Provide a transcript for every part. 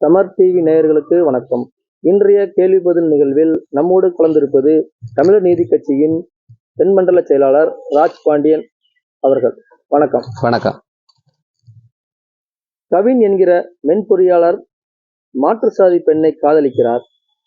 சமர் TV நேயர்களுக்கு வணக்கம். இன்றைய கேள்வி பதில் நிகழ்வில் நம்மோடு கலந்திருப்பது தமிழர் நீதி கட்சியின் தென்மண்டல செயலாளர் ராஜ் பாண்டியன் அவர்கள். வணக்கம். வணக்கம். கவின் என்கிற மென்பொறியாளர் மாற்று சாதி பெண்ணை காதலிக்கிறார்.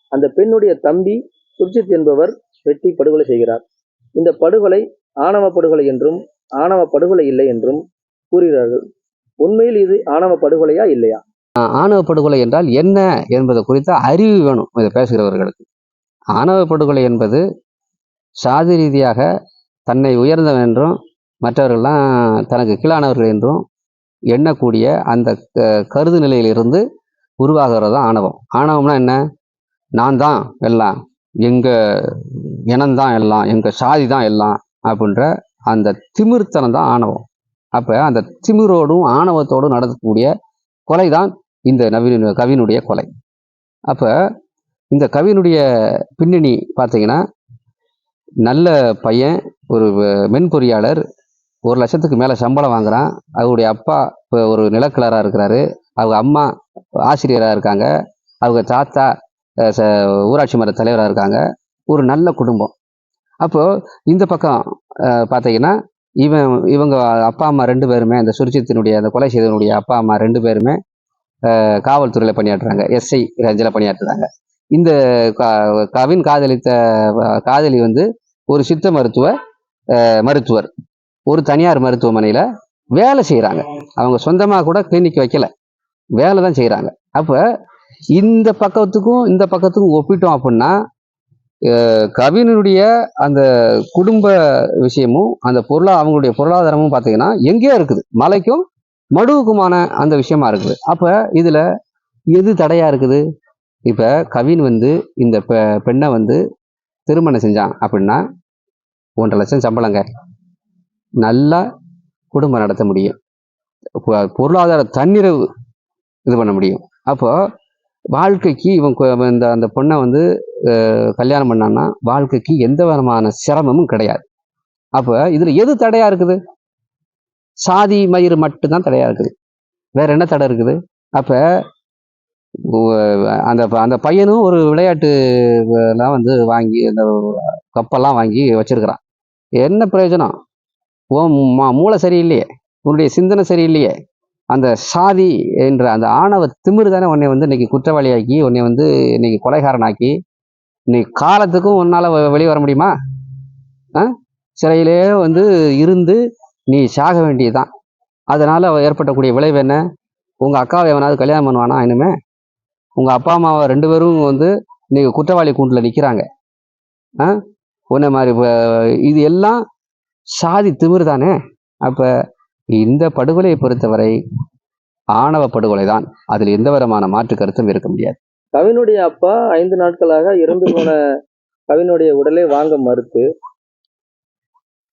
அந்த பெண்ணுடைய தம்பி சுர்ஜித் என்பவர் வெட்டி படுகொலை செய்கிறார். இந்த படுகொலை ஆணவ படுகொலை என்றும் ஆணவ படுகொலை இல்லை என்றும் கூறுகிறார்கள். உண்மையில் இது ஆணவ படுகொலையா இல்லையா? ஆணவ படுகொலை என்றால் என்ன என்பது குறித்த அறிவு வேணும் இதை பேசுகிறவர்களுக்கு. ஆணவ படுகொலை என்பது சாதி ரீதியாக தன்னை உயர்ந்தவன் என்றும் மற்றவர்கள்லாம் தனக்கு கீழானவர்கள் என்றும் எண்ணக்கூடிய அந்த க- கருது நிலையிலிருந்து உருவாகிறது தான் ஆணவம். ஆணவம்னா என்ன? நான் தான் எல்லாம் எங்கள் இனம்தான் எல்லாம் எங்கள் சாதி தான் எல்லாம் அப்படின்ற அந்த திமிர்த்தனம் தான் ஆணவம். அப்போ அந்த திமிரோடும் ஆணவத்தோடும் நடக்கக்கூடிய கொலை தான் இந்த நவீன கவினுடைய கொலை. அப்போ இந்த கவினுடைய பின்னணி பார்த்தீங்கன்னா நல்ல பையன் ஒரு மென்பொறியாளர் ஒரு லட்சத்துக்கு மேலே சம்பளம் வாங்குறான். அவருடைய அப்பா இப்போ ஒரு நிலக்கிழராக இருக்கிறாரு. அவங்க அம்மா ஆசிரியராக இருக்காங்க. அவங்க தாத்தா ச- ஊராட்சி மன்ற தலைவராக இருக்காங்க. ஒரு நல்ல குடும்பம். அப்போது இந்த பக்கம் பார்த்தீங்கன்னா இவன் இவங்க அப்பா அம்மா ரெண்டு பேருமே அந்த சுருச்சித்தினுடைய அந்த கொலை செய்தவனுடைய அப்பா அம்மா ரெண்டு பேருமே காவல்துறையில் பணியாற்றுறாங்க. எஸ்ஐ ரேஞ்சில் பணியாற்றுறாங்க. இந்த கவின் காதலித்த காதலி வந்து ஒரு சித்த மருத்துவ மருத்துவர். ஒரு தனியார் மருத்துவமனையில் வேலை செய்கிறாங்க அவங்க சொந்தமாக கூட கிளினிக் வைக்கல. வேலை தான் செய்கிறாங்க அப்போ இந்த பக்கத்துக்கும் இந்த பக்கத்துக்கும் ஒப்பிட்டோம் அப்படின்னா கவினுடைய அந்த குடும்ப விஷயமும் அந்த பொருளா அவங்களுடைய பொருளாதாரமும் பார்த்தீங்கன்னா எங்கேயோ இருக்குது. மலைக்கும் மடுவுக்குமான அந்த விஷயமா இருக்குது. அப்போ இதில் எது தடையா இருக்குது? இப்போ கவின் வந்து இந்த பெ- பெண்ணை வந்து திருமணம் செஞ்சான் அப்படின்னா ஒன்றரை லட்சம் சம்பளங்க. நல்லா குடும்பம் நடத்த முடியும். பொருளாதார தன்னிறைவு இது பண்ண முடியும். அப்போ வாழ்க்கைக்கு இவன் இந்த அந்த பொண்ணை வந்து கல்யாணம் பண்ணான்னா வாழ்க்கைக்கு எந்த விதமான சிரமமும் கிடையாது. அப்போ இதில் எது தடையாக இருக்குது? சாதி மயிறு மட்டும்தான் தடையா இருக்குது. வேற என்ன தடை இருக்குது? அப்ப அந்த ப- அந்த பையனும் ஒரு விளையாட்டு எல்லாம் வந்து வாங்கி அந்த கப்பெல்லாம் வாங்கி வச்சிருக்கிறான். என்ன பிரயோஜனம்? உன் மூளை சரியில்லையே. உன்னுடைய சிந்தனை சரியில்லையே. அந்த சாதி என்ற அந்த ஆணவ திமிரு தானே உன்னை வந்து இன்னைக்கு குற்றவாளியாக்கி உன்னை வந்து இன்னைக்கு கொலைகாரனாக்கி இன்னைக்கு காலத்துக்கும் உன்னால் வெளியே வர முடியுமா? ஆ சிறையிலே வந்து இருந்து நீ சாக வேண்டியதுதான். அதனால ஏற்படக்கூடிய விளைவு என்ன? உங்கள் அக்காவை எவனாவது கல்யாணம் பண்ணுவானா? இனிமே உங்கள் அப்பா அம்மாவை ரெண்டு பேரும் வந்து நீங்கள் குற்றவாளி கூண்டில் நிற்கிறாங்க ஆ? உன்னை மாதிரி இப்போ இது எல்லாம் சாதி திமிரு தானே? அப்போ இந்த படுகொலையை பொறுத்தவரை ஆணவ படுகொலை தான். அதில் எந்த விதமான மாற்று கருத்தும் இருக்க முடியாது. கவினுடைய அப்பா ஐந்து நாட்களாக இறந்து போன கவினுடைய உடலை வாங்க மறுத்து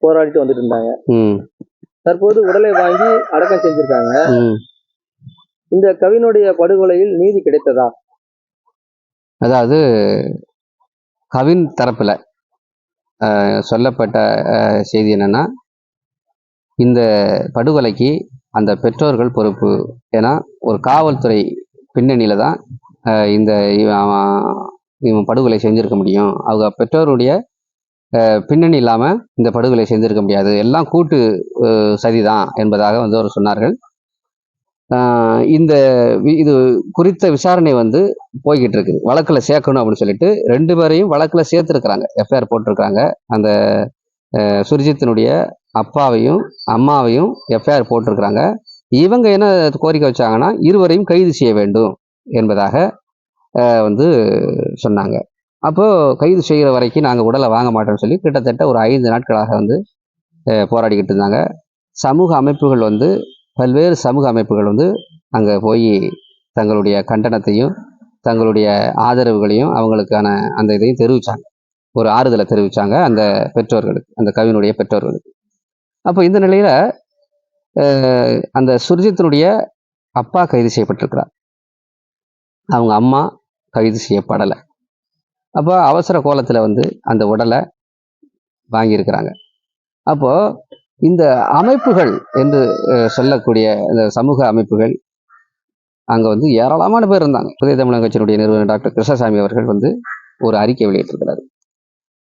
போராடிட்டு வந்துட்டு இருந்தாங்க ம். தற்போது உடலை வாங்கி அடக்கம் செஞ்சிருக்காங்க. ம். இந்த கவினுடைய படுகொலையில் நீதி கிடைத்ததா? அதாவது கவின் தரப்புல சொல்லப்பட்ட செய்தி என்னன்னா இந்த படுகொலைக்கு அந்த பெற்றோர்கள் பொறுப்பு. ஏன்னா ஒரு காவல்துறை பின்னணியில தான் இந்த இவன் படுகொலை செஞ்சிருக்க முடியும். அவங்க பெற்றோருடைய பின்னணி இல்லாமல் இந்த படுகொலை செய்திருக்க முடியாது. எல்லாம் கூட்டு சதிதான் என்பதாக வந்து அவர் சொன்னார்கள். இந்த இது குறித்த விசாரணை வந்து போய்கிட்டு இருக்குது வழக்கில் சேர்க்கணும் அப்படின்னு சொல்லிட்டு ரெண்டு பேரையும் வழக்கில் சேர்த்துருக்குறாங்க. எஃப்ஐஆர் போட்டிருக்காங்க அந்த சுர்ஜித்தினுடைய அப்பாவையும் அம்மாவையும் எஃப்ஐஆர் போட்டிருக்கிறாங்க. இவங்க என்ன கோரிக்கை வச்சாங்கன்னா இருவரையும் கைது செய்ய வேண்டும் என்பதாக வந்து சொன்னாங்க. அப்போது கைது செய்கிற வரைக்கும் நாங்கள் உடலை வாங்க மாட்டோம்னு சொல்லி கிட்டத்தட்ட ஒரு ஐந்து நாட்களாக வந்து போராடிக்கிட்டு இருந்தாங்க. சமூக அமைப்புகள் வந்து பல்வேறு சமூக அமைப்புகள் வந்து அங்கே போய் தங்களுடைய கண்டனத்தையும் தங்களுடைய ஆதரவுகளையும் அவங்களுக்கான அந்த இதையும் தெரிவித்தாங்க ஒரு ஆறுதலை தெரிவித்தாங்க அந்த பெற்றோர்களுக்கு அந்த கவினுடைய பெற்றோர்களுக்கு. அப்போ இந்த நிலையில் அந்த சுர்ஜித்தினுடைய அப்பா கைது செய்யப்பட்டிருக்கிறார். அவங்க அம்மா கைது செய்யப்படலை. அப்போ அவசர கோலத்தில் வந்து அந்த உடலை வாங்கியிருக்கிறாங்க. அப்போ இந்த அமைப்புகள் என்று சொல்லக்கூடிய இந்த சமூக அமைப்புகள் அங்கே வந்து ஏராளமான பேர் இருந்தாங்க. புதிய தமிழக கட்சியினுடைய நிறுவனர் டாக்டர் கிருஷ்ணசாமி அவர்கள் வந்து ஒரு அறிக்கை வெளியிட்டிருக்கிறார்.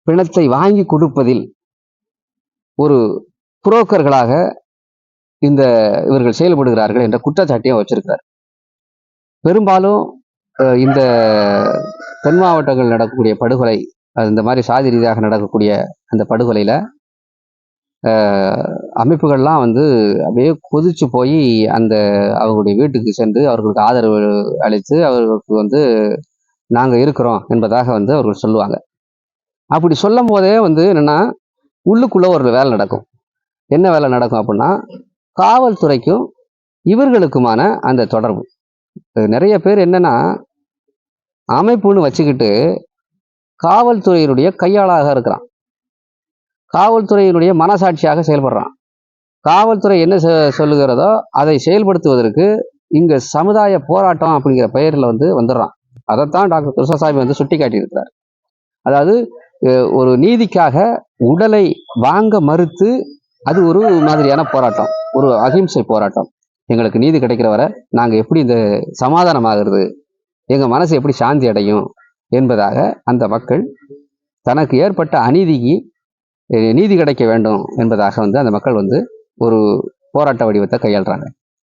பிணத்தை வாங்கி கொடுப்பதில் ஒரு புரோக்கர்களாக இந்த இவர்கள் செயல்படுகிறார்கள் என்ற குற்றச்சாட்டையும் வச்சிருக்கிறார். பெரும்பாலும் இந்த தென் மாவட்டங்கள் நடக்கக்கூடிய படுகொலை அது இந்த மாதிரி சாதி ரீதியாக நடக்கக்கூடிய அந்த படுகொலையில் அமைப்புகள்லாம் வந்து அப்படியே கொதிச்சு போய் அந்த அவர்களுடைய வீட்டுக்கு சென்று அவர்களுக்கு ஆதரவு அளித்து அவர்களுக்கு வந்து நாங்கள் இருக்கிறோம் என்பதாக வந்து அவர்கள் சொல்லுவாங்க. அப்படி சொல்லும் போதே வந்து என்னென்னா உள்ளுக்குள்ளே ஒரு வேலை நடக்கும். என்ன வேலை நடக்கும் அப்படின்னா காவல்துறைக்கும் இவர்களுக்குமான அந்த தொடர்பு. நிறைய பேர் என்னென்னா அமைப்புன்னு வச்சுக்கிட்டு காவல்துறையினுடைய கையாளாக இருக்கிறான். காவல்துறையினுடைய மனசாட்சியாக செயல்படுறான். காவல்துறை என்ன செ- சொல்லுகிறதோ அதை செயல்படுத்துவதற்கு இங்க சமுதாய போராட்டம் அப்படிங்கிற பெயர்ல வந்து வந்துடுறான். அதைத்தான் டாக்டர் கிருஷ்ணசாமி வந்து சுட்டி காட்டியிருக்கிறார் அதாவது ஒரு நீதிக்காக உடலை வாங்க மறுத்து அது ஒரு மாதிரியான போராட்டம் ஒரு அகிம்சை போராட்டம். எங்களுக்கு நீதி கிடைக்கிற வரை நாங்க எப்படி இந்த சமாதானமாகிறது? எங்கள் மனசு எப்படி சாந்தி அடையும் என்பதாக அந்த மக்கள் தனக்கு ஏற்பட்ட அநீதிக்கு நீதி கிடைக்க வேண்டும் என்பதாக வந்து அந்த மக்கள் வந்து ஒரு போராட்ட வடிவத்தை கையாளுறாங்க.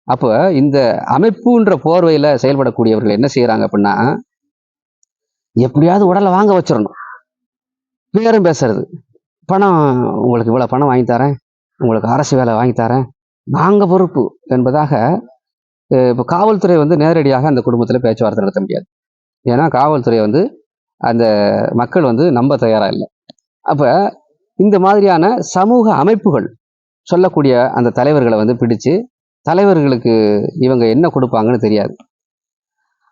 அப்போ இந்த அமைப்புன்ற போர்வையில் செயல்படக்கூடியவர்கள் என்ன செய்கிறாங்க அப்படின்னா எப்படியாவது உடலை வாங்க வச்சிடணும். பேரும் பேசுறது. பணம் உங்களுக்கு இவ்வளோ பணம் வாங்கி தரேன் உங்களுக்கு அரசு வேலை வாங்கி தரேன் நாங்கள் பொறுப்பு என்பதாக இப்போ காவல்துறை வந்து நேரடியாக அந்த குடும்பத்தில் பேச்சுவார்த்தை நடத்த முடியாது. ஏன்னா காவல்துறை வந்து அந்த மக்கள் வந்து நம்ப தயாராக இல்லை. அப்போ இந்த மாதிரியான சமூக அமைப்புகள் சொல்லக்கூடிய அந்த தலைவர்களை வந்து பிடிச்சு தலைவர்களுக்கு இவங்க என்ன கொடுப்பாங்கன்னு தெரியாது.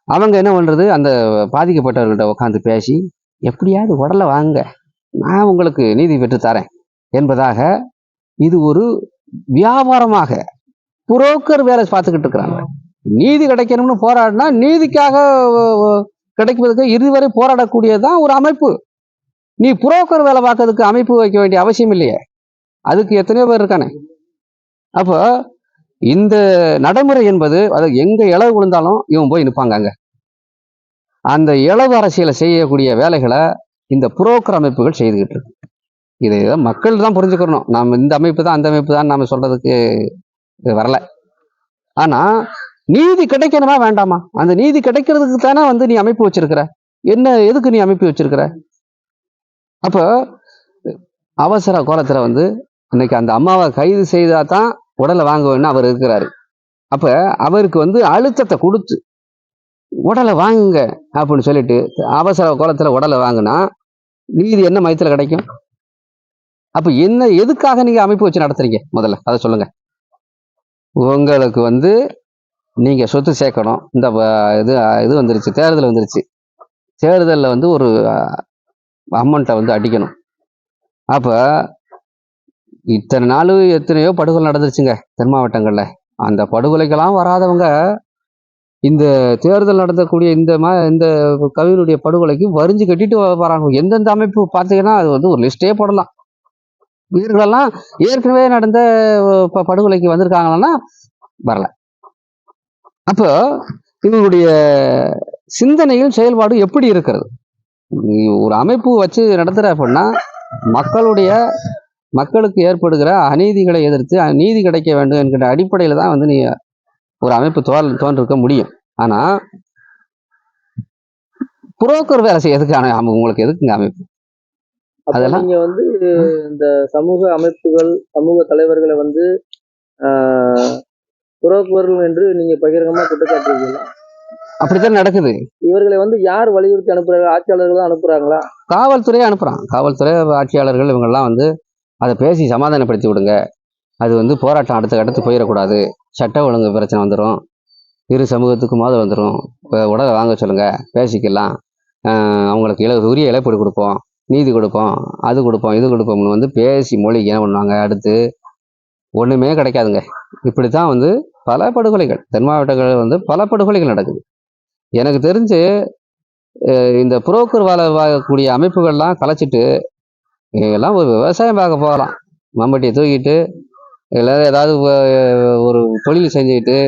அவங்க என்ன பண்ணுறது அந்த பாதிக்கப்பட்டவர்கள்ட்ட உட்காந்து பேசி எப்படியாவது உடலை வாங்க நான் உங்களுக்கு நீதி பெற்று தரேன் என்பதாக இது ஒரு வியாபாரமாக புரோக்கர் வேலை பார்த்துக்கிட்டு இருக்கிறாங்க. நீதி கிடைக்கணும்னு போராடினா நீதிக்காக அஹ், கிடைப்பதற்கு இதுவரை போராடக்கூடியதுதான் ஒரு அமைப்பு. நீ புரோக்கர் வேலை பார்க்கறதுக்கு அமைப்பு வைக்க வேண்டிய அவசியம் இல்லையே. அதுக்கு எத்தனையோ பேர் இருக்கானே. அப்போ இந்த நடைமுறை என்பது அது எங்க இளவு விழுந்தாலும் இவன் போய் நிற்பாங்க அங்க. அந்த இளவு அரசியலை செய்யக்கூடிய வேலைகளை இந்த புரோக்கர் அமைப்புகள் செய்துகிட்டு இருக்கு. இதை மக்கள் தான் புரிஞ்சுக்கணும். நாம் இந்த அமைப்பு தான் அந்த அமைப்பு தான் நாம சொல்றதுக்கு இது வரல. ஆனா நீதி கிடைக்கணுமா? வேண்டாமா? அந்த நீதி கிடைக்கிறதுக்கு தானே வந்து நீ அமைப்பு வச்சிருக்கிற. என்ன எதுக்கு நீ அமைப்பு வச்சிருக்கிற? அப்போ அவசர கோலத்துல வந்து இன்னைக்கு அந்த அம்மாவை கைது செய்தால் தான் உடலை வாங்குவேன்னு அவர் இருக்கிறாரு. அப்ப அவருக்கு வந்து அழுத்தத்தை கொடுத்து உடலை வாங்குங்க அப்படின்னு சொல்லிட்டு அவசர கோலத்துல உடலை வாங்கினா நீதி என்ன மயத்துல கிடைக்கும்? அப்போ என்ன எதுக்காக நீங்க அமைப்பு வச்சு நடத்துறீங்க? முதல்ல அதை சொல்லுங்க. உங்களுக்கு வந்து நீங்கள் சொத்து சேர்க்கணும். இந்த இது இது வந்துருச்சு தேர்தல் வந்துருச்சு. தேர்தலில் வந்து ஒரு அமௌண்ட்டை வந்து அடிக்கணும். அப்போ இத்தனை நாள் எத்தனையோ படுகொலை நடந்துருச்சுங்க தென் மாவட்டங்களில். அந்த படுகொலைக்கெல்லாம் வராதவங்க இந்த தேர்தல் நடத்தக்கூடிய இந்த மா இந்த கவினுடைய படுகொலைக்கு வரிஞ்சு கட்டிட்டு வ- வராங்க. எந்தெந்த அமைப்பு பார்த்தீங்கன்னா அது வந்து ஒரு லிஸ்ட்டே போடலாம். இவர்களெல்லாம் ஏற்கனவே நடந்த படுகொலைக்கு வந்திருக்காங்கன்னா வரல. அப்போ இவங்களுடைய சிந்தனையும் செயல்பாடும் எப்படி இருக்கிறது? ஒரு அமைப்பு வச்சு நடத்துற அப்படின்னா மக்களுடைய மக்களுக்கு ஏற்படுகிற அநீதிகளை எதிர்த்து நீதி கிடைக்க வேண்டும் என்கிற அடிப்படையில் தான் வந்து நீ ஒரு அமைப்பு தோல் தோன்றிருக்க முடியும். ஆனா புரோக்கர் வேலை செய்யறதுக்கான உங்களுக்கு எதுக்குங்க அமைப்பு? அதெல்லாம் நீங்க வந்து இந்த சமூக அமைப்புகள் சமூக தலைவர்களை வந்து புரோக்கர்கள் என்று நீங்க பகிரங்கமா குற்றச்சாட்டுறீங்களா அப்படித்தான் நடக்குது. இவர்களை வந்து யார் வலியுறுத்தி அனுப்புறாங்க? ஆட்சியாளர்கள் தான் அனுப்புறாங்களா? காவல்துறையே அனுப்புறான். காவல்துறை ஆட்சியாளர்கள் இவங்கெல்லாம் வந்து அதை பேசி சமாதானப்படுத்தி விடுங்க. அது வந்து போராட்டம் அடுத்த கட்டத்துக்கு போயிடக்கூடாது. சட்ட ஒழுங்கு பிரச்சனை வந்துடும் இரு சமூகத்துக்கு மோதல் வந்துடும் உடலை வாங்க சொல்லுங்க. பேசிக்கலாம். அவங்களுக்கு இல உரிய இழப்பீடு கொடுப்போம். நீதி கொடுப்போம் அது கொடுப்போம் இது கொடுப்போம்னு வந்து பேசி மொழிக்கு என்ன பண்ணுவாங்க? அடுத்து ஒன்றுமே கிடைக்காதுங்க. இப்படி தான் வந்து பல படுகொலைகள் தென் மாவட்டங்கள் வந்து பல படுகொலைகள் நடக்குது. எனக்கு தெரிஞ்சு இந்த புரோக்கர் வாழ வாழக்கூடிய அமைப்புகள்லாம் கலைச்சிட்டு எல்லாம் ஒரு விவசாயம் பார்க்க போகலாம். மம்பட்டியை தூக்கிட்டு இல்லை ஏதாவது ஒரு தொழில் செஞ்சுக்கிட்டு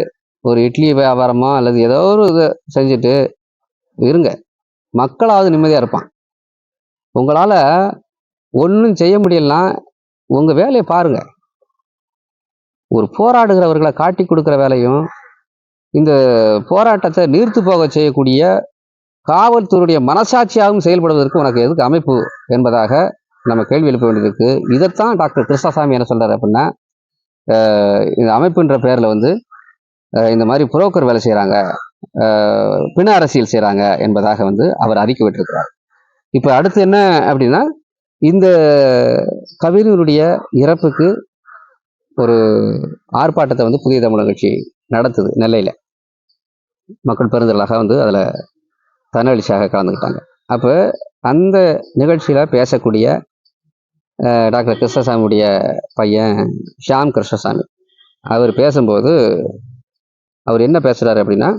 ஒரு இட்லி வியாபாரமோ அல்லது ஏதோ ஒரு இதை செஞ்சுட்டு இருங்க. மக்களாவது நிம்மதியாக இருப்பான் உங்களால் ஒன்றும் செய்ய முடியலனா உங்கள் வேலையை பாருங்க. ஒரு போராடுகிறவர்களை காட்டி கொடுக்குற வேலையும் இந்த போராட்டத்தை நீர்த்து போக செய்யக்கூடிய காவல்துறையுடைய மனசாட்சியாகவும் செயல்படுவதற்கு உனக்கு எதுக்கு அமைப்பு என்பதாக நம்ம கேள்வி எழுப்ப வேண்டியிருக்கு. இதைத்தான் டாக்டர் கிருஷ்ணசாமி என்ன சொல்கிறார் அப்படின்னா இந்த அமைப்புன்ற பேரில் வந்து இந்த மாதிரி புரோக்கர் வேலை செய்கிறாங்க பிண அரசியல் செய்கிறாங்க என்பதாக வந்து அவர் அறிக்கை விட்டிருக்கிறார். இப்போ அடுத்து என்ன அப்படின்னா இந்த கவிஞருடைய இறப்புக்கு ஒரு ஆர்ப்பாட்டத்தை வந்து புதிய தமிழர் கட்சி நடத்துது நெல்லையில். மக்கள் பெருந்தலாக வந்து அதில் தன்னெழுச்சியாக கலந்துக்கிட்டாங்க. அப்போ அந்த நிகழ்ச்சியில் பேசக்கூடிய டாக்டர் கிருஷ்ணசாமியுடைய பையன் ஷியாம் கிருஷ்ணசாமி அவர் பேசும்போது அவர் என்ன பேசுகிறாரு அப்படின்னா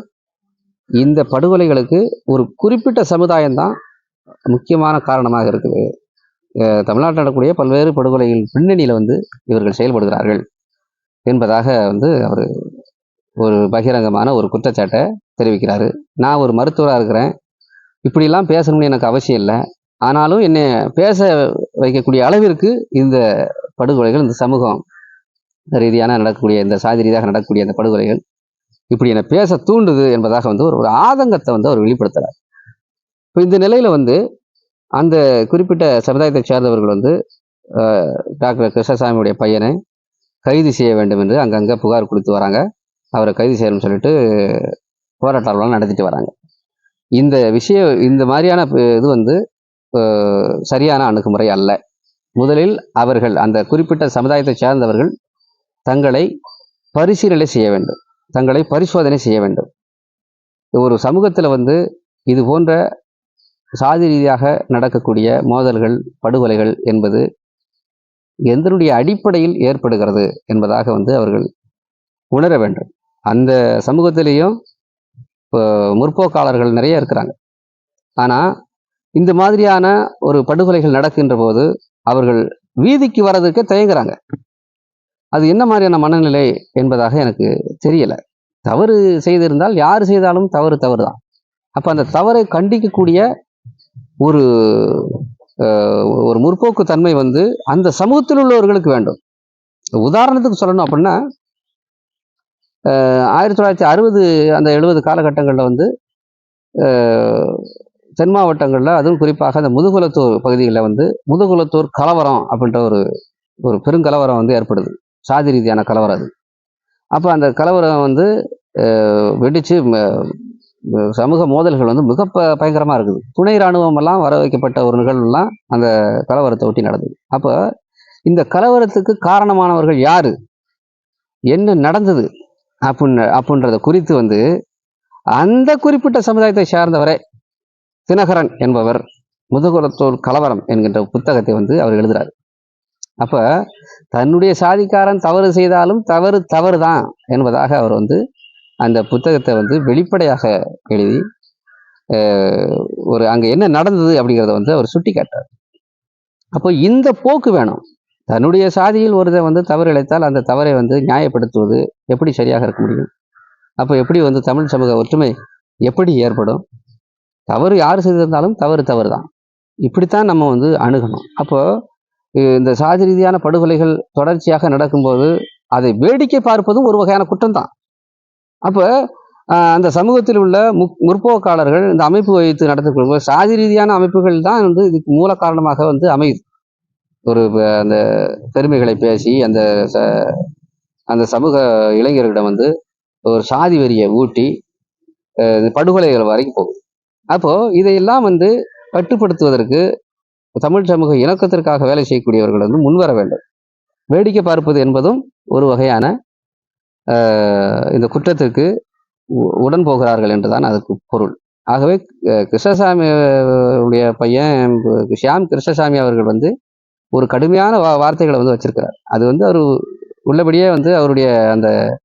இந்த படுகொலைகளுக்கு ஒரு குறிப்பிட்ட சமுதாயம்தான் முக்கியமான காரணமாக இருக்குது. தமிழ்நாட்டில் நடக்கக்கூடிய பல்வேறு படுகொலைகள் பின்னணியில் வந்து இவர்கள் செயல்படுகிறார்கள் என்பதாக வந்து அவர் ஒரு பகிரங்கமான ஒரு குற்றச்சாட்டை தெரிவிக்கிறாரு. நான் ஒரு மருத்துவராக இருக்கிறேன். இப்படிலாம் பேசணும்னு எனக்கு அவசியம் இல்லை. ஆனாலும் என்னை பேச வைக்கக்கூடிய அளவிற்கு இந்த படுகொலைகள் இந்த சமூகம் ரீதியான நடக்கக்கூடிய இந்த சாதி ரீதியாக நடக்கக்கூடிய இந்த படுகொலைகள் இப்படி என்னை பேச தூண்டுது என்பதாக வந்து ஒரு ஒரு ஆதங்கத்தை வந்து அவர் வெளிப்படுத்துகிறார் இப்போ இந்த நிலையில் வந்து அந்த குறிப்பிட்ட சமுதாயத்தை சேர்ந்தவர்கள் வந்து டாக்டர் கிருஷ்ணசாமியுடைய பையனை கைது செய்ய வேண்டும் என்று அங்கங்கே புகார் கொடுத்து வராங்க. அவரை கைது செய்யணும்னு சொல்லிட்டு போராட்டம்லாம் நடத்திட்டு வராங்க. இந்த விஷயம் இந்த மாதிரியான இது வந்து சரியான அணுகுமுறை அல்ல. முதலில் அவர்கள் அந்த குறிப்பிட்ட சமுதாயத்தை சேர்ந்தவர்கள் தங்களை பரிசீலனை செய்ய வேண்டும். தங்களை பரிசோதனை செய்ய வேண்டும். ஒரு சமூகத்தில் வந்து இது போன்ற சாதி ரீதியாக நடக்கக்கூடிய மோதல்கள் படுகொலைகள் என்பது எந்தனுடைய அடிப்படையில் ஏற்படுகிறது என்பதாக வந்து அவர்கள் உணர வேண்டும். அந்த சமூகத்திலேயும் இப்போ முற்போக்காளர்கள் நிறைய இருக்கிறாங்க. ஆனால் இந்த மாதிரியான ஒரு படுகொலைகள் நடக்கின்ற போது அவர்கள் வீதிக்கு வர்றதுக்கு தயங்குறாங்க. அது என்ன மாதிரியான மனநிலை என்பதாக எனக்கு தெரியலை. தவறு செய்திருந்தால் யார் செய்தாலும் தவறு தவறு தான் அப்போ அந்த தவறை கண்டிக்கக்கூடிய ஒரு ஒரு முற்போக்கு தன்மை வந்து அந்த சமூகத்தில் உள்ளவர்களுக்கு வேண்டும். உதாரணத்துக்கு சொல்லணும் அப்படின்னா ஆயிரத்தி தொள்ளாயிரத்தி அறுபது அந்த எழுபது காலகட்டங்களில் வந்து தென் மாவட்டங்களில் அதுவும் குறிப்பாக அந்த முதுகுலத்தூர் பகுதிகளில் வந்து முதுகுலத்தூர் கலவரம் அப்படின்ற ஒரு ஒரு பெருங்கலவரம் வந்து ஏற்படுது. சாதி ரீதியான கலவரம் அது. அப்போ அந்த கலவரம் வந்து வெடித்து ம- சமூக மோதல்கள் வந்து மிக பயங்கரமாக இருக்குது. துணை இராணுவம் எல்லாம் வர வைக்கப்பட்ட ஒரு நிகழ்வுலாம் அந்த கலவரத்தை ஒட்டி நடந்தது. அப்போ இந்த கலவரத்துக்கு காரணமானவர்கள் யாரு? என்ன நடந்தது? அப்படின்னு அப்படின்றத குறித்து வந்து அந்த குறிப்பிட்ட சமுதாயத்தை சார்ந்தவரே தினகரன் என்பவர் முதுகுலத்தோல் கலவரம் என்கின்ற புத்தகத்தை வந்து அவர் எழுதுறாரு. அப்ப தன்னுடைய சாதிக்காரன் தவறு செய்தாலும் தவறு தவறு தான் என்பதாக அவர் வந்து அந்த புத்தகத்தை வந்து வெளிப்படையாக எழுதி ஒரு அங்கே என்ன நடந்தது அப்படிங்கிறத வந்து அவர் சுட்டி காட்டார் அப்போ இந்த போக்கு வேணும். தன்னுடைய சாதியில் ஒருதை வந்து தவறு இழைத்தால் அந்த தவறை வந்து நியாயப்படுத்துவது எப்படி சரியாக இருக்க முடியும்? அப்போ எப்படி வந்து தமிழ் சமூக ஒற்றுமை எப்படி ஏற்படும்? தவறு யார் செய்திருந்தாலும் தவறு தவறு தான் இப்படித்தான் நம்ம வந்து அணுகணும். அப்போ இந்த சாதி ரீதியான படுகொலைகள் தொடர்ச்சியாக நடக்கும்போது அதை வேடிக்கை பார்ப்பதும் ஒரு வகையான குற்றம்தான். அப்போ அந்த சமூகத்தில் உள்ள முற் முற்போக்காளர்கள் இந்த அமைப்பு வைத்து நடத்தக்கூடிய சாதி ரீதியான அமைப்புகள் தான் வந்து இதுக்கு மூல காரணமாக வந்து அமையுது. ஒரு அந்த பெருமைகளை பேசி அந்த ச- அந்த சமூக இளைஞர்களிடம் வந்து ஒரு சாதி வரியை ஊட்டி படுகொலைகள் வரைக்கும் போகும் அப்போது இதையெல்லாம் வந்து கட்டுப்படுத்துவதற்கு தமிழ் சமூக இணக்கத்திற்காக வேலை செய்யக்கூடியவர்கள் வந்து முன்வர வேண்டும். வேடிக்கை பார்ப்பது என்பதும் ஒரு வகையான இந்த குற்றத்திற்கு உடன் போகிறார்கள் என்றுதான் அதுக்கு பொருள். ஆகவே கிருஷ்ணசாமி உடைய பையன் ஷியாம் கிருஷ்ணசாமி அவர்கள் வந்து ஒரு கடுமையான வா வார்த்தைகளை வந்து வச்சிருக்கிறார். அது வந்து அவர் உள்ளபடியே வந்து அவருடைய அந்த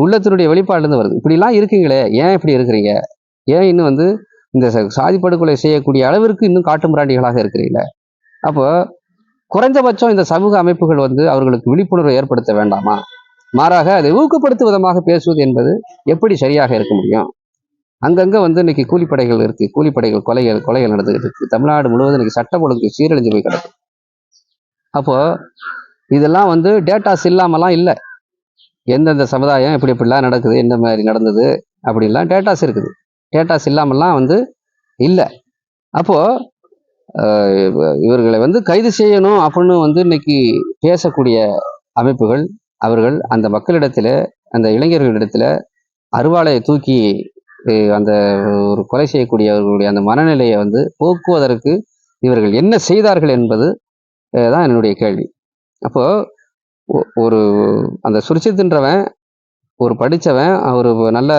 உள்ளத்தினுடைய வெளிப்பாடுலேருந்து வருது. இப்படிலாம் இருக்கீங்களே ஏன் இப்படி இருக்கிறீங்க? ஏன் இன்னும் வந்து இந்த ச- சாதி படுகொலை செய்யக்கூடிய அளவிற்கு இன்னும் காட்டுமிராண்டிகளாக இருக்கிறீங்களே அப்போ குறைந்தபட்சம் இந்த சமூக அமைப்புகள் வந்து அவர்களுக்கு விழிப்புணர்வு ஏற்படுத்த வேண்டாமா? மாறாக அதை ஊக்கப்படுத்தும் விதமாக பேசுவது என்பது எப்படி சரியாக இருக்க முடியும்? அங்கங்க வந்து இன்னைக்கு கூலிப்படைகள் இருக்கு. கூலிப்படைகள் கொலைகள் கொலைகள் நடந்துகிட்டு இருக்கு. தமிழ்நாடு முழுவதும் இன்னைக்கு சட்டம் ஒழுங்கு சீரழிஞ்சு போய் கிடக்கு. அப்போ இதெல்லாம் வந்து டேட்டாஸ் இல்லாமலாம் இல்லை. எந்தெந்த சமுதாயம் எப்படி எப்படிலாம் நடக்குது எந்த மாதிரி நடந்தது அப்படிலாம் டேட்டாஸ் இருக்குது. டேட்டாஸ் இல்லாமலாம் வந்து இல்லை. அப்போ இவ- இவர்களை வந்து கைது செய்யணும் அப்படின்னு வந்து இன்னைக்கு பேசக்கூடிய அமைப்புகள் அவர்கள் அந்த மக்களிடத்துல அந்த இளைஞர்களிடத்துல அருவாளையை தூக்கி அந்த ஒரு கொலை செய்யக்கூடியவர்களுடைய அந்த மனநிலையை வந்து போக்குவதற்கு இவர்கள் என்ன செய்தார்கள் என்பது தான் என்னுடைய கேள்வி. அப்போ ஒ- ஒரு அந்த சுரிச்சித்துன்றவன் ஒரு படித்தவன் அவர் நல்ல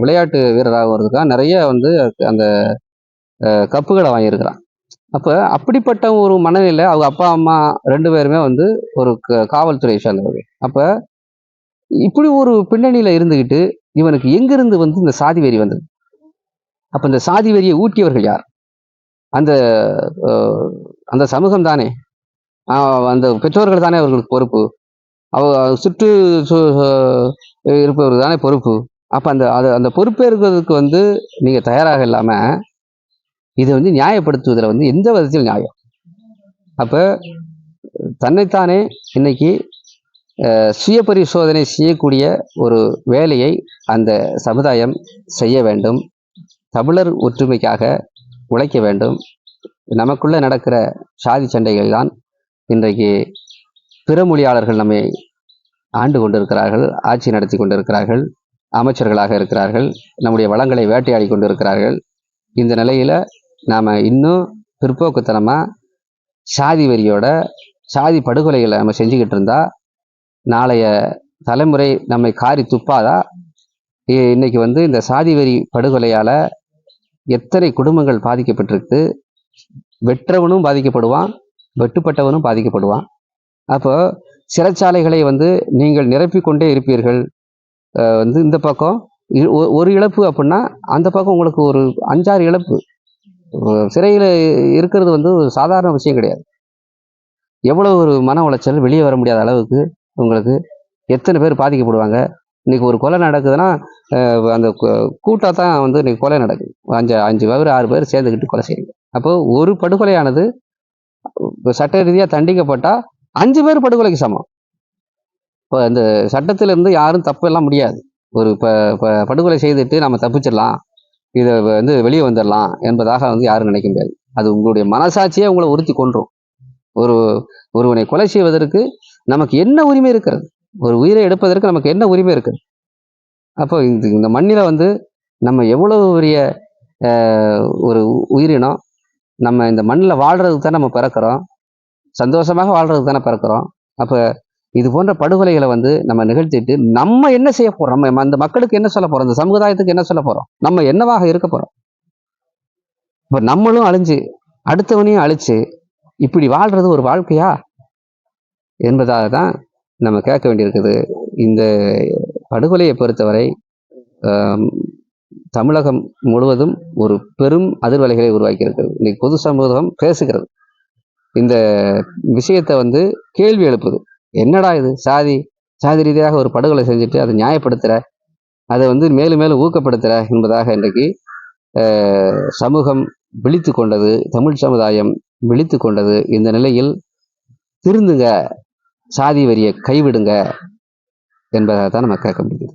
விளையாட்டு வீரராக வர்றதுக்காக நிறைய வந்து அந்த கப்புகளை வாங்கியிருக்கிறான். அப்போ அப்படிப்பட்ட ஒரு மனநிலை அவங்க அப்பா அம்மா ரெண்டு பேருமே வந்து ஒரு க- காவல்துறையை சேர்ந்தவர்கள் அப்போ இப்படி ஒரு பின்னணியில் இருந்துக்கிட்டு இவனுக்கு எங்கிருந்து வந்து இந்த சாதி வெறி வந்தது? அப்போ இந்த சாதி வெறியை ஊட்டியவர்கள் யார்? அந்த அந்த சமூகம் தானே. அந்த பெற்றோர்கள் தானே அவர்களுக்கு பொறுப்பு. அவ சுற்று சு- இருப்பவர்கள் தானே பொறுப்பு. அப்போ அந்த அது அந்த பொறுப்பேற்கிறதுக்கு வந்து நீங்கள் தயாராக இல்லாமல் இதை வந்து நியாயப்படுத்துவதில் வந்து எந்த விதத்தில் நியாயம். அப்போ தன்னைத்தானே இன்னைக்கு சுய பரிசோதனை செய்யக்கூடிய ஒரு வேலையை அந்த சமுதாயம் செய்ய வேண்டும். தமிழர் ஒற்றுமைக்காக உழைக்க வேண்டும். நமக்குள்ளே நடக்கிற சாதி சண்டைகள் தான் இன்றைக்கு பிற மொழியாளர்கள் நம்மை ஆண்டு கொண்டிருக்கிறார்கள் ஆட்சி நடத்தி கொண்டிருக்கிறார்கள் அமைச்சர்களாக இருக்கிறார்கள் நம்முடைய வளங்களை வேட்டையாடி கொண்டிருக்கிறார்கள். இந்த நிலையில் நாம் இன்னும் பிற்போக்குத்தனமாக சாதி வெறியோட சாதி படுகொலைகளை நம்ம செஞ்சுக்கிட்டு இருந்தா நாளைய தலைமுறை நம்மை காரி துப்பாதா? இன்னைக்கு வந்து இந்த சாதி வெறி படுகொலையால் எத்தனை குடும்பங்கள் பாதிக்கப்பட்டிருக்கு? வெற்றவனும் பாதிக்கப்படுவான் வெட்டுப்பட்டவனும் பாதிக்கப்படுவான். அப்போ சிறைச்சாலைகளை வந்து நீங்கள் நிரப்பிக்கொண்டே இருப்பீர்கள். வந்து இந்த பக்கம் ஒரு இழப்பு அப்படின்னா அந்த பக்கம் உங்களுக்கு ஒரு அஞ்சாறு இழப்பு. சிறையில் இருக்கிறது வந்து ஒரு சாதாரண விஷயம் கிடையாது. எவ்வளோ ஒரு மன உளைச்சல் வெளியே வர முடியாத அளவுக்கு உங்களுக்கு எத்தனை பேர் பாதிக்கப்படுவாங்க? இன்னைக்கு ஒரு கொலை நடக்குதுன்னா அந்த கூட்டாக தான் வந்து இன்றைக்கி கொலை நடக்குது. அஞ்சு அஞ்சு பேர் ஆறு பேர் சேர்ந்துக்கிட்டு கொலை செய்யுங்க அப்போ ஒரு படுகொலையானது சட்ட ரீதியாக தண்டிக்கப்பட்டால் அஞ்சு பேர் படுகொலைக்கு சமம். இப்போ இந்த சட்டத்திலிருந்து யாரும் தப்பு எல்லாம் முடியாது. ஒரு இப்போ ப- படுகொலை செய்துட்டு நம்ம தப்பிச்சிடலாம். இதை வந்து வெளியே வந்துடலாம் என்பதாக வந்து யாரும் நினைக்க முடியாது. அது உங்களுடைய மனசாட்சியே உங்களை உறுத்தி கொன்றும். ஒரு ஒருவனை கொலை செய்வதற்கு நமக்கு என்ன உரிமை இருக்கிறது? ஒரு உயிரை எடுப்பதற்கு நமக்கு என்ன உரிமை இருக்குது அப்போ இந்த இந்த மண்ணில் வந்து நம்ம எவ்வளவு பெரிய ஒரு உயிரினம் நம்ம இந்த மண்ணில் வாழ்கிறதுக்கு தான் நம்ம பிறக்கிறோம்? சந்தோஷமாக வாழ்கிறதுக்கு தானே பிறக்கிறோம்? அப்போ இது போன்ற படுகொலைகளை வந்து நம்ம நிகழ்த்திட்டு நம்ம என்ன செய்ய போறோம்? நம்ம அந்த மக்களுக்கு என்ன சொல்ல போறோம்? இந்த சமுதாயத்துக்கு என்ன சொல்ல போறோம்? நம்ம என்னவாக இருக்க போறோம்? இப்போ நம்மளும் அழிஞ்சு அடுத்தவனையும் அழிச்சு இப்படி வாழ்றது ஒரு வாழ்க்கையா? என்பதாக தான் நம்ம கேட்க வேண்டியிருக்குது. இந்த படுகொலையை பொறுத்தவரை தமிழகம் முழுவதும் ஒரு பெரும் அதிர்வலைகளை உருவாக்கி இருக்கிறது இன்னைக்கு பொது சமூகம் பேசுகிறது. இந்த விஷயத்தை வந்து கேள்வி எழுப்புது. என்னடா இது? சாதி சாதி ரீதியாக ஒரு படுகொலை செஞ்சுட்டு அதை நியாயப்படுத்துகிற அதை வந்து மேலும் மேலும் ஊக்கப்படுத்துகிற என்பதாக இன்றைக்கு சமூகம் விழித்து கொண்டது தமிழ் சமுதாயம் விழித்து கொண்டது இந்த நிலையில் திருந்துங்க சாதி வரியை கைவிடுங்க என்பதாக தான் நம்ம கேட்க முடியுது